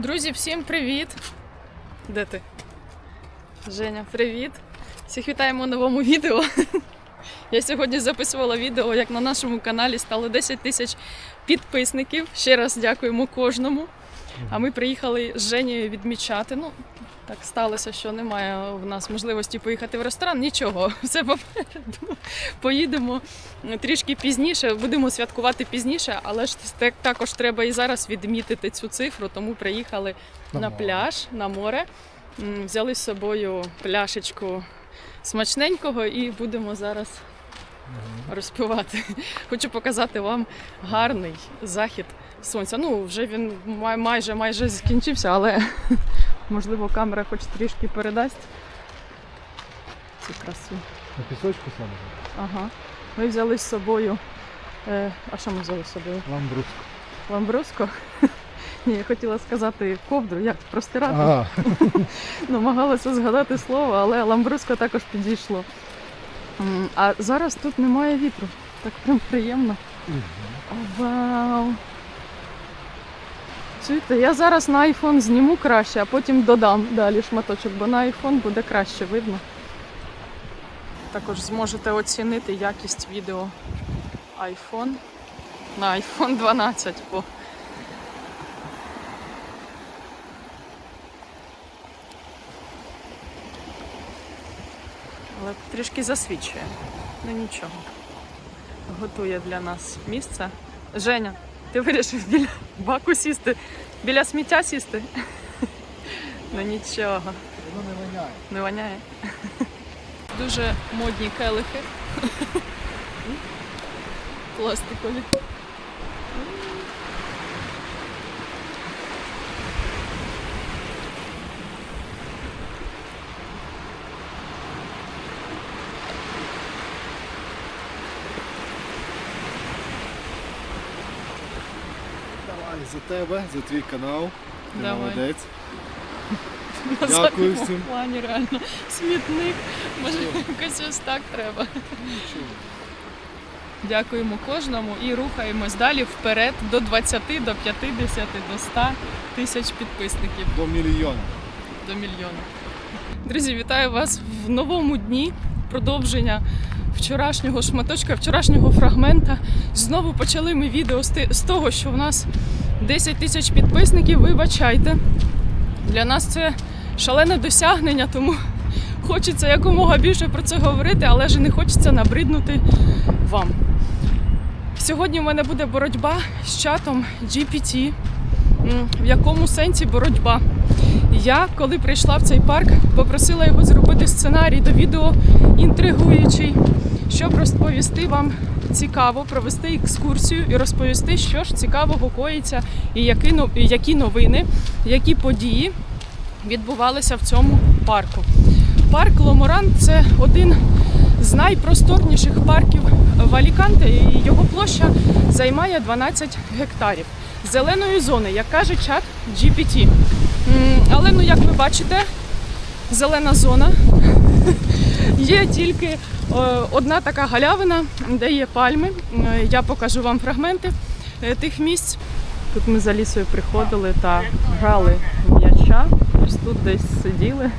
Друзі, всім привіт! Де ти? Женя, привіт! Всіх вітаємо у новому відео. Я сьогодні записувала відео, як на нашому каналі стало 10 тисяч підписників. Ще раз дякуємо кожному. А ми приїхали з Женєю відмічати. Ну, так сталося, що немає в нас можливості поїхати в ресторан. Нічого, все попереду. Поїдемо трішки пізніше, будемо святкувати пізніше, але ж також треба і зараз відмітити цю цифру, тому приїхали На на пляж, на море. Взяли з собою пляшечку смачненького і будемо зараз розпивати. Хочу показати вам гарний захід сонця. Ну, вже він май- майже майже закінчився, але можливо камера хоч трішки передасть цю красу. На пісочку саме. Ага. Ми взяли з собою. Е, а що ми взяли з собою? Ламбруск. Ламбруско? Ні, я хотіла сказати ковдру, як простирати. Намагалася згадати слово, але ламбруско також підійшло. А зараз тут немає вітру. Так прям приємно. Вау! Чуєте, я зараз на iPhone зніму краще, а потім додам далі шматочок, бо на iPhone буде краще видно. Також зможете оцінити якість відео iPhone на iPhone 12. Бо але трішки засвічує. Ну нічого. Готує для нас місце. Женя, ти вирішив біля баку сісти, біля сміття сісти. Ну нічого, воно не воняє. не воняє. Дуже модні келихи. Пластикові. За тебе, за твій канал. Ти Давай. молодець. На Дякую всім. плані реально. Смітник. Може якось ось так треба. Нічого. Дякуємо кожному і рухаємось далі вперед до 20, до 50, до 100 тисяч підписників До мільйона. до мільйона. Друзі, вітаю вас в новому дні. Продовження вчорашнього шматочка, вчорашнього фрагмента. Знову почали ми відео з того, що в нас 10 тисяч підписників. Вибачайте. Для нас це шалене досягнення, тому хочеться якомога більше про це говорити, але ж не хочеться набриднути вам. Сьогодні в мене буде боротьба з чатом GPT. В якому сенсі боротьба? Я, коли прийшла в цей парк, попросила його зробити сценарій до відео інтригуючий, щоб розповісти вам цікаво, провести екскурсію і розповісти, що ж цікавого коїться, і які, які новини, які події відбувалися в цьому парку. Парк Ломоран це один з найпросторніших парків в Аліканте, і його площа займає 12 гектарів зеленої зони, як каже чат GPT. Але ну як ви бачите, зелена зона. Є тільки е, одна така галявина, де є пальми. Е, Я покажу вам фрагменти е, тих місць. Тут ми за лісою приходили та грали м'яча. Ось тут десь сиділи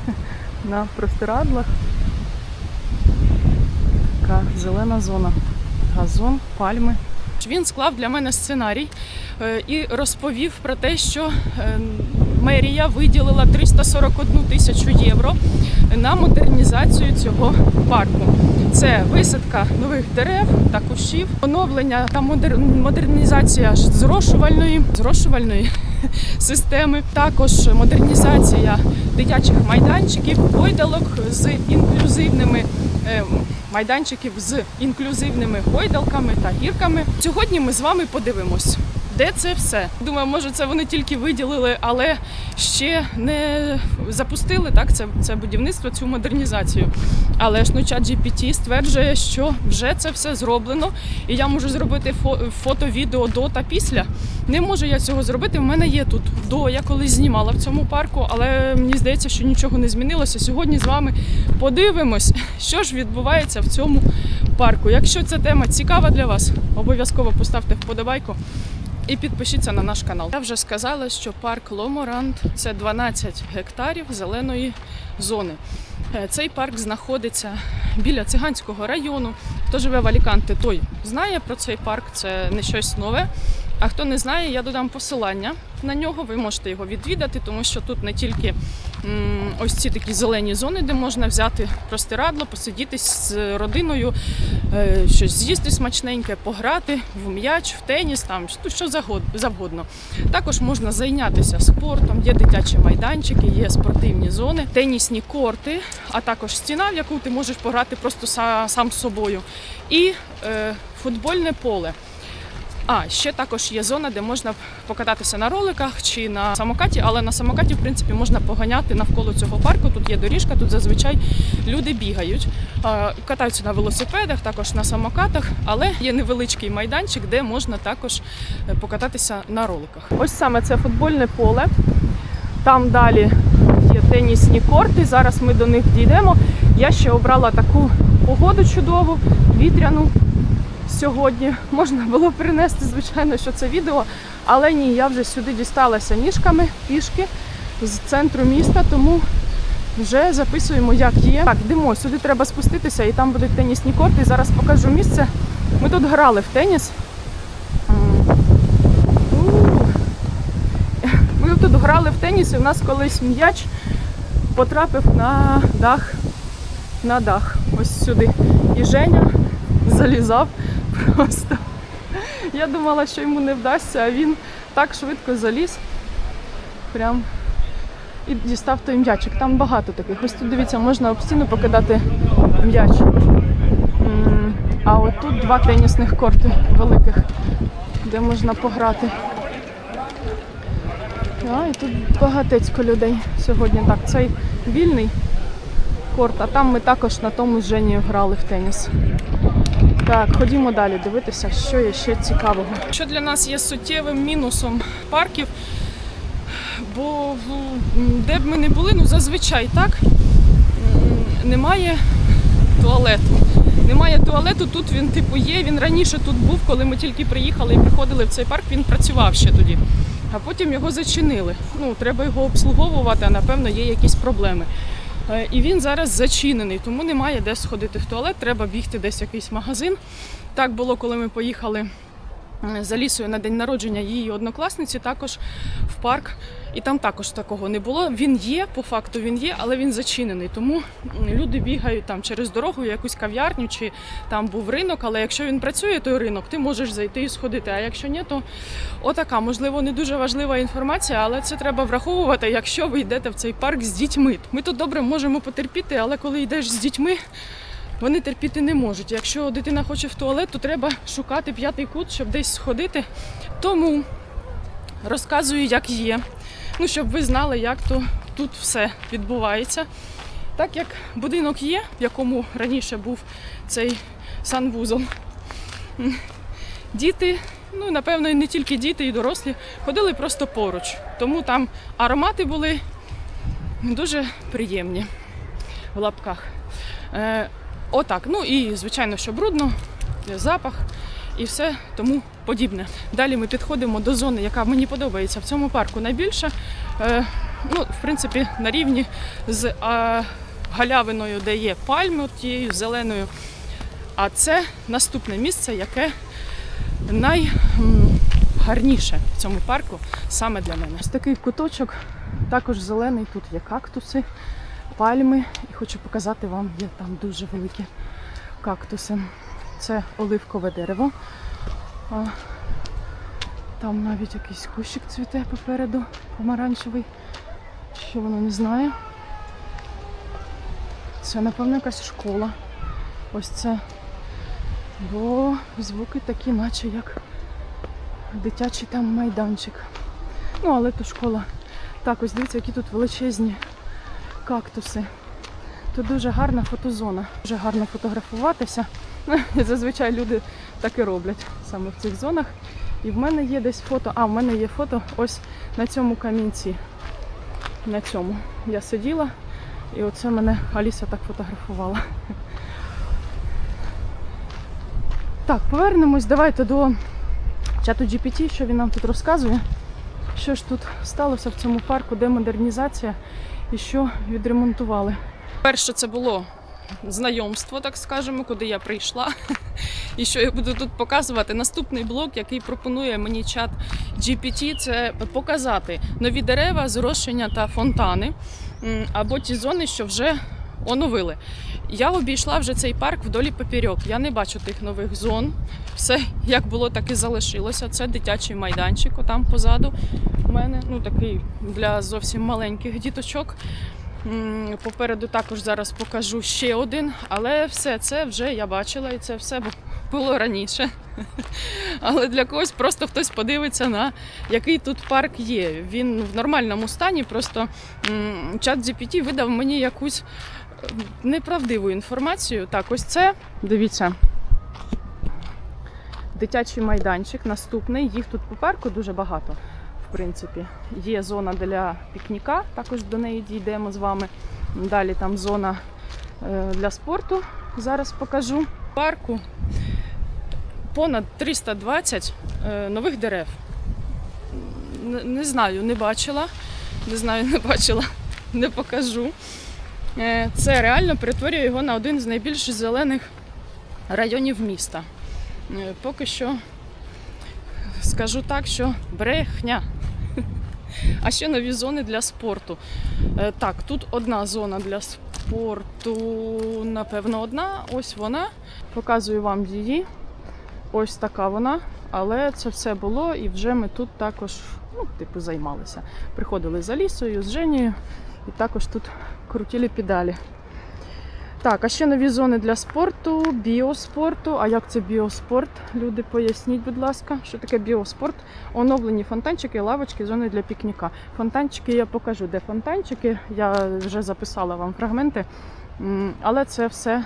на простирадлах. Така зелена зона. Газон, пальми. Він склав для мене сценарій і розповів про те, що мерія виділила 341 тисячу євро на модернізацію цього парку. Це висадка нових дерев та кущів, оновлення та модер- модернізація зрошувальної, зрошувальної системи, також модернізація дитячих майданчиків, гойдалок з інклюзивними е, майданчиків з інклюзивними гойдалками та гірками. Сьогодні ми з вами подивимось. Де це все? Думаю, може, це вони тільки виділили, але ще не запустили так це, це будівництво, цю модернізацію. Але ж ну чат GPT стверджує, що вже це все зроблено, і я можу зробити фото, відео до та після. Не можу я цього зробити. В мене є тут до. Я колись знімала в цьому парку, але мені здається, що нічого не змінилося. Сьогодні з вами подивимось, що ж відбувається в цьому парку. Якщо ця тема цікава для вас, обов'язково поставте вподобайку. І підпишіться на наш канал. Я вже сказала, що парк Ломорант це 12 гектарів зеленої зони. Е, Цей парк знаходиться біля циганського району. Хто живе в Аліканте, той знає про цей парк, це не щось нове. А хто не знає, я додам посилання на нього. Ви можете його відвідати, тому що тут не тільки ось ці такі зелені зони, де можна взяти простирадло, посидіти з родиною, е, щось з'їсти смачненьке, пограти в м'яч, в теніс, там що- що завгодно. Також можна зайнятися спортом, є дитячі майданчики, є спортивні зони, тенісні корти, а також стіна, в яку ти можеш пограти просто сам з собою, і е, футбольне поле. А ще також є зона, де можна покататися на роликах чи на самокаті, але на самокаті, в принципі, можна поганяти навколо цього парку. Тут є доріжка, тут зазвичай люди бігають, катаються на велосипедах, також на самокатах, але є невеличкий майданчик, де можна також е, покататися на роликах. Ось саме це футбольне поле. Там далі є тенісні корти. Зараз ми до них дійдемо. Я ще обрала таку погоду чудову, вітряну сьогодні. Можна було перенести, звичайно, що це відео, але ні, я вже сюди дісталася ніжками пішки з центру міста, тому вже записуємо, як є. Так, йдемо, сюди треба спуститися, і там будуть тенісні корти. Зараз покажу місце. Ми тут грали в теніс. Ми тут грали в теніс, і в нас колись м'яч потрапив на дах. На дах. Ось сюди. І Женя залізав просто. Я думала, що йому не вдасться, а він так швидко заліз. Прям і дістав той м'ячик. Там багато таких. Ось тут дивіться, можна об стіну покидати м'яч. А от тут два тенісних корти великих, де можна пограти. А, і тут багатецько людей сьогодні. Так, цей вільний корт, а там ми також на тому з Женєю грали в теніс. Так, ходімо далі дивитися, що є ще цікавого. Що для нас є суттєвим мінусом парків, бо де б ми не були, ну зазвичай так немає туалету. Немає туалету, тут він типу є. Він раніше тут був, коли ми тільки приїхали і приходили в цей парк, він працював ще тоді. А потім його зачинили. Ну, треба його обслуговувати, а напевно є якісь проблеми. Е, І він зараз зачинений, тому немає де сходити в туалет, треба бігти десь в якийсь магазин. Так було, коли ми поїхали за лісою на день народження її однокласниці, також в парк. І там також такого не було. Він є, по факту він є, але він зачинений. Тому люди бігають там через дорогу, якусь кав'ярню, чи там був ринок. Але якщо він працює, той ринок, ти можеш зайти і сходити. А якщо ні, то отака, можливо, не дуже важлива інформація, але це треба враховувати, якщо ви йдете в цей парк з дітьми. Ми тут добре можемо потерпіти, але коли йдеш з дітьми. Вони терпіти не можуть. Якщо дитина хоче в туалет, то треба шукати п'ятий кут, щоб десь сходити. Тому розказую, як є. Ну, щоб ви знали, як то тут все відбувається. Так як будинок є, в якому раніше був цей санвузол. Діти, ну напевно, і не тільки діти, і дорослі, ходили просто поруч. Тому там аромати були дуже приємні в лапках. Отак. Ну і звичайно, що брудно, запах і все тому подібне. Далі ми підходимо до зони, яка мені подобається в цьому парку найбільше. Е, ну, в принципі, на рівні з е, галявиною, де є пальми, тією зеленою. А це наступне місце, яке найгарніше в цьому парку саме для мене. Ось такий куточок, також зелений. Тут є кактуси, пальми. І хочу показати вам, є там дуже великі кактуси. Це оливкове дерево. Там навіть якийсь кущик цвіте попереду, помаранчевий. Що воно не знає. Це, напевно, якась школа. Ось це. Бо звуки такі, наче як дитячий там майданчик. Ну, але то школа. Так, ось дивіться, які тут величезні кактуси. Тут дуже гарна фотозона. Дуже гарно фотографуватися. Зазвичай люди так і роблять саме в цих зонах. І в мене є десь фото. А, в мене є фото ось на цьому камінці. На цьому. Я сиділа, і оце мене Аліса так фотографувала. Так, повернемось давайте до чату GPT, що він нам тут розказує. Що ж тут сталося в цьому парку, де модернізація і що відремонтували. Перше це було знайомство, так скажемо, куди я прийшла. І що я буду тут показувати. Наступний блок, який пропонує мені чат GPT, це показати нові дерева, зрошення та фонтани або ті зони, що вже оновили. Я обійшла вже цей парк вдолі поперек. Я не бачу тих нових зон. Все як було, так і залишилося. Це дитячий майданчик, там позаду у мене. Ну такий для зовсім маленьких діточок. Попереду також зараз покажу ще один, але все це вже я бачила, і це все було раніше. Але для когось просто хтось подивиться на який тут парк є. Він в нормальному стані, просто чат GPT видав мені якусь неправдиву інформацію. Так, ось це, дивіться. Дитячий майданчик наступний. Їх тут по парку дуже багато. В принципі, є зона для пікніка, також до неї дійдемо з вами. Далі там зона е, для спорту. Зараз покажу. В парку понад 320 е, нових дерев. Не, не знаю, не бачила. Не знаю, не бачила, не покажу. Е, Це реально перетворює його на один з найбільш зелених районів міста. Е, Поки що скажу так, що брехня. А ще нові зони для спорту. Е, Так, тут одна зона для спорту, напевно, одна. Ось вона. Показую вам її. Ось така вона. Але це все було, і вже ми тут також ну, типу, займалися. Приходили за лісою, з Женією, і також тут крутили педалі. Так, а ще нові зони для спорту, біоспорту. А як це біоспорт? Люди, поясніть, будь ласка, що таке біоспорт? Оновлені фонтанчики, лавочки, зони для пікніка. Фонтанчики я покажу, де фонтанчики. Я вже записала вам фрагменти, але це все,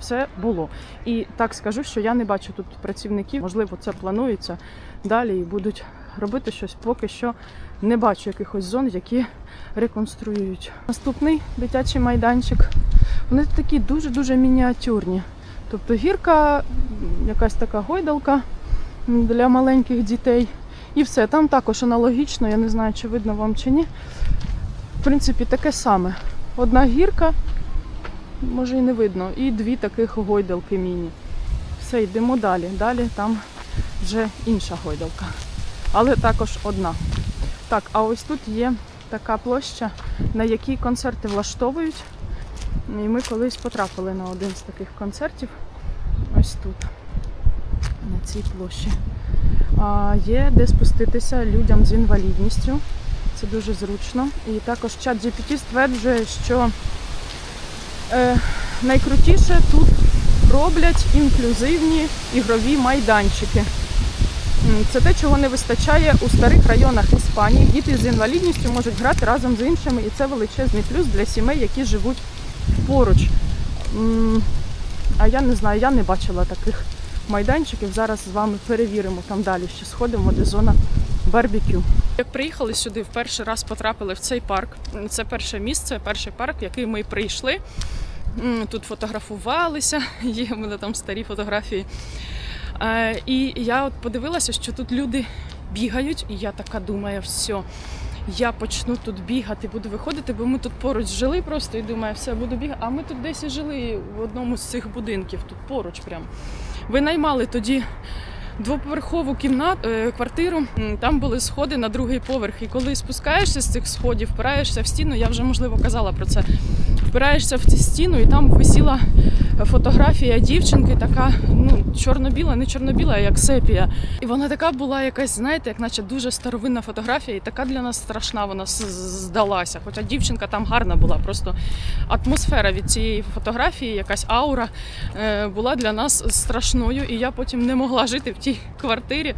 все було. І так скажу, що я не бачу тут працівників. Можливо, це планується далі і будуть робити щось. Поки що не бачу якихось зон, які реконструюють. Наступний дитячий майданчик. Вони такі дуже-дуже мініатюрні. Тобто гірка, якась така гойдалка для маленьких дітей. І все. Там також аналогічно, я не знаю, чи видно вам чи ні. В принципі, таке саме. Одна гірка, може і не видно, і дві таких гойдалки міні. Все, йдемо далі. Далі там вже інша гойдалка. Але також одна. Так, а ось тут є така площа, на якій концерти влаштовують. І ми колись потрапили на один з таких концертів. Ось тут, на цій площі. А, є де спуститися людям з інвалідністю. Це дуже зручно. І також чат GPT стверджує, що е, найкрутіше тут роблять інклюзивні ігрові майданчики. Це те, чого не вистачає у старих районах Іспанії. Діти з інвалідністю можуть грати разом з іншими, і це величезний плюс для сімей, які живуть поруч. А я не знаю, я не бачила таких майданчиків. Зараз з вами перевіримо там далі, ще сходимо, де зона барбекю. Як приїхали сюди, в перший раз потрапили в цей парк. Це перше місце, перший парк, в який ми прийшли. Тут фотографувалися, є в мене там старі фотографії. Е, І я от подивилася, що тут люди бігають, і я така думаю, все, я почну тут бігати, буду виходити, бо ми тут поруч жили просто і думаю, все, буду бігати. А ми тут десь і жили в одному з цих будинків, тут поруч прям. Ви наймали тоді двоповерхову кімнату, квартиру. Там були сходи на другий поверх. І коли спускаєшся з цих сходів, впираєшся в стіну, я вже можливо казала про це. Впираєшся в цю стіну, і там висіла фотографія дівчинки, така ну чорно-біла, не чорно-біла, а як сепія. І вона така була якась, знаєте, як наче дуже старовинна фотографія, і така для нас страшна вона здалася. Хоча дівчинка там гарна була, просто атмосфера від цієї фотографії, якась аура е, була для нас страшною. І я потім не могла жити в тій квартирі.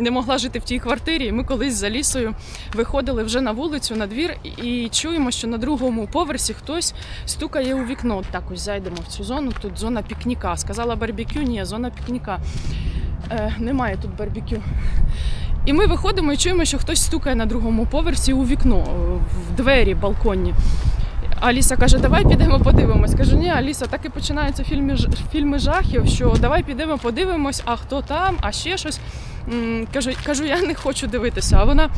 Не могла жити в тій квартирі. І Ми колись за лісою виходили вже на вулицю, на двір, і чуємо, що на другому поверсі хтось стукає у вікно. Так ось зайдемо в цю зону. Тут зона пікніка. Сказала барбекю, ні, зона пікніка. Е, немає тут барбекю. І ми виходимо і чуємо, що хтось стукає на другому поверсі у вікно, в двері балконні. Аліса каже, давай підемо подивимось. Кажу, ні, Аліса, так і починаються фільми, фільми жахів, що давай підемо подивимось, а хто там, а ще щось. Кажу, кажу, я не хочу дивитися. А вона,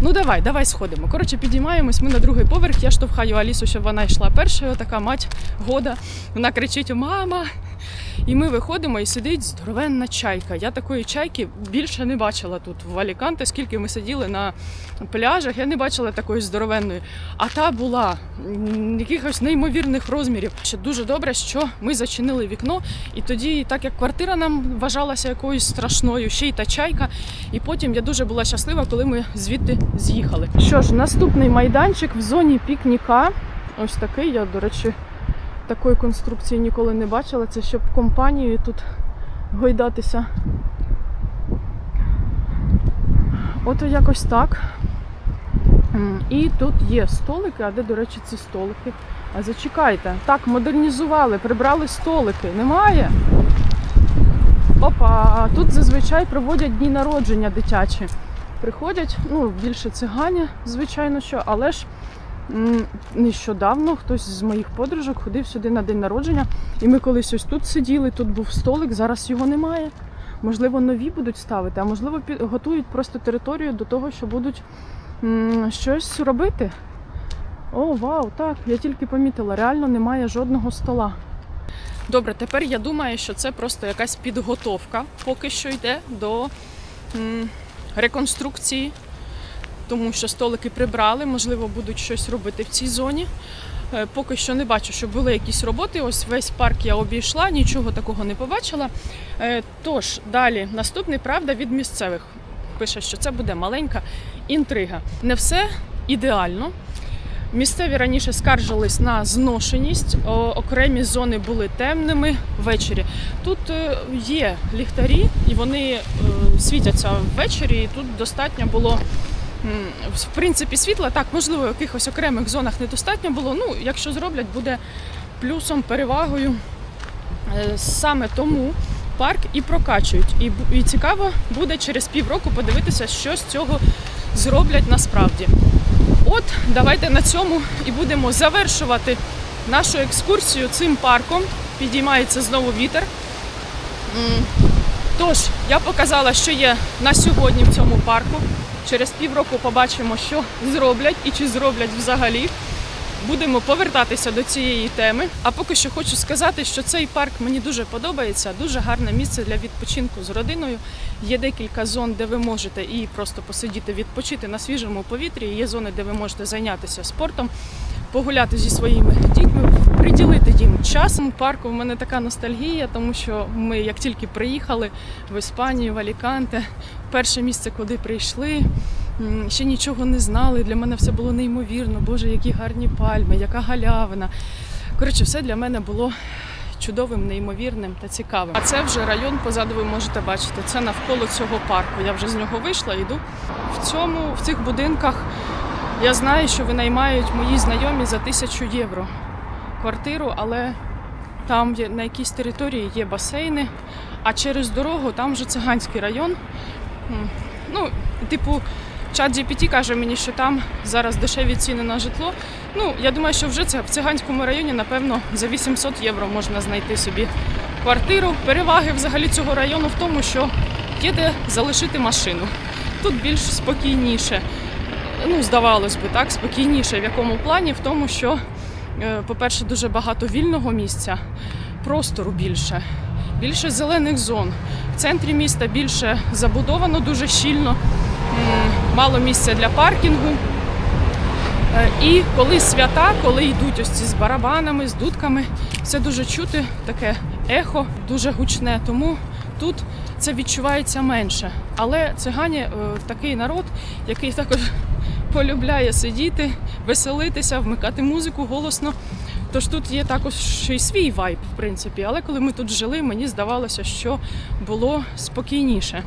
ну давай, давай сходимо. Коротше, підіймаємось, ми на другий поверх. Я штовхаю Алісу, щоб вона йшла першою. Така мать года. Вона кричить: Мама! І ми виходимо і сидить здоровенна чайка. Я такої чайки більше не бачила тут в Аліканте, скільки ми сиділи на пляжах. Я не бачила такої здоровенної. А та була якихось неймовірних розмірів. Ще дуже добре, що ми зачинили вікно, і тоді, так як квартира нам вважалася якоюсь страшною, ще й та чайка. І потім я дуже була щаслива, коли ми звідти з'їхали. Що ж, наступний майданчик в зоні пікніка. Ось такий. Я, до речі, такої конструкції ніколи не бачила. Це щоб компанією тут гойдатися. От якось так. І тут є столики, а де, до речі, ці столики? А зачекайте, так, модернізували, прибрали столики. Немає? Опа, тут зазвичай проводять дні народження дитячі. Приходять, ну, більше цигані, звичайно, що, але ж нещодавно хтось з моїх подружок ходив сюди на день народження, і ми колись ось тут сиділи, тут був столик, зараз його немає. Можливо, нові будуть ставити, а можливо, готують просто територію до того, що будуть щось робити. О, вау, так, я тільки помітила, реально немає жодного стола. Добре, тепер я думаю, що це просто якась підготовка поки що йде до реконструкції, тому що столики прибрали, можливо, будуть щось робити в цій зоні. Е, Поки що не бачу, що були якісь роботи. Ось весь парк я обійшла, нічого такого не побачила. Е, Тож, далі, наступний правда від місцевих. Пише, що це буде маленька інтрига. Не все ідеально. Місцеві раніше скаржились на зношеність, окремі зони були темними ввечері. Тут е, є ліхтарі, і вони світяться ввечері, і тут достатньо було. В принципі, світла так, можливо, в якихось окремих зонах недостатньо було. Ну, якщо зроблять, буде плюсом, перевагою. Е, Саме тому парк і прокачують. І, і цікаво буде через півроку подивитися, що з цього зроблять насправді. От, давайте на цьому і будемо завершувати нашу екскурсію цим парком. Підіймається знову вітер. Тож, я показала, що є на сьогодні в цьому парку. Через півроку побачимо, що зроблять і чи зроблять взагалі. Будемо повертатися до цієї теми. А поки що хочу сказати, що цей парк мені дуже подобається. Дуже гарне місце для відпочинку з родиною. Є декілька зон, де ви можете і просто посидіти, відпочити на свіжому повітрі. Є зони, де ви можете зайнятися спортом, погуляти зі своїми дітьми, приділити їм час. Парку в мене така ностальгія, тому що ми, як тільки приїхали в Іспанію, в Аліканте, перше місце, куди прийшли. Ще нічого не знали. Для мене все було неймовірно. Боже, які гарні пальми, яка галявина. Коротше, все для мене було чудовим, неймовірним та цікавим. А це вже район позаду ви можете бачити. Це навколо цього парку. Я вже з нього вийшла, йду. В цьому, в цих будинках я знаю, що винаймають мої знайомі за тисячу євро квартиру, але там на якійсь території є басейни, а через дорогу там вже циганський район. Ну, типу, чат GPT каже мені, що там зараз дешеві ціни на житло. Ну, я думаю, що вже це в циганському районі, напевно, за 800 євро можна знайти собі квартиру. Переваги взагалі цього району в тому, що є де залишити машину. Тут більш спокійніше. Ну, здавалось би, так, спокійніше. В якому плані? В тому, що, е, по-перше, дуже багато вільного місця, простору більше, більше зелених зон. В центрі міста більше забудовано дуже щільно, мало місця для паркінгу. Е, І коли свята, коли йдуть ось ці з барабанами, з дудками, це дуже чути, таке ехо, дуже гучне. Тому тут це відчувається менше. Але цигані е, такий народ, який також полюбляє сидіти, веселитися, вмикати музику голосно. Тож тут є також й свій вайб, в принципі. Але коли ми тут жили, мені здавалося, що було спокійніше,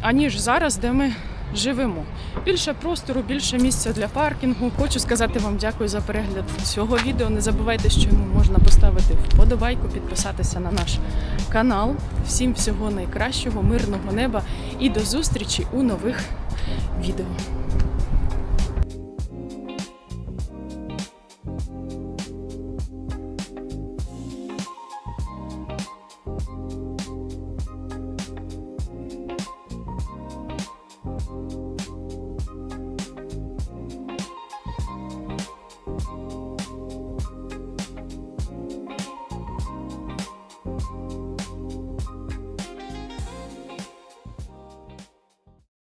аніж зараз, де ми живемо. Більше простору, більше місця для паркінгу. Хочу сказати вам дякую за перегляд цього відео. Не забувайте, що йому можна поставити вподобайку, підписатися на наш канал. Всім всього найкращого, мирного неба і до зустрічі у нових відео.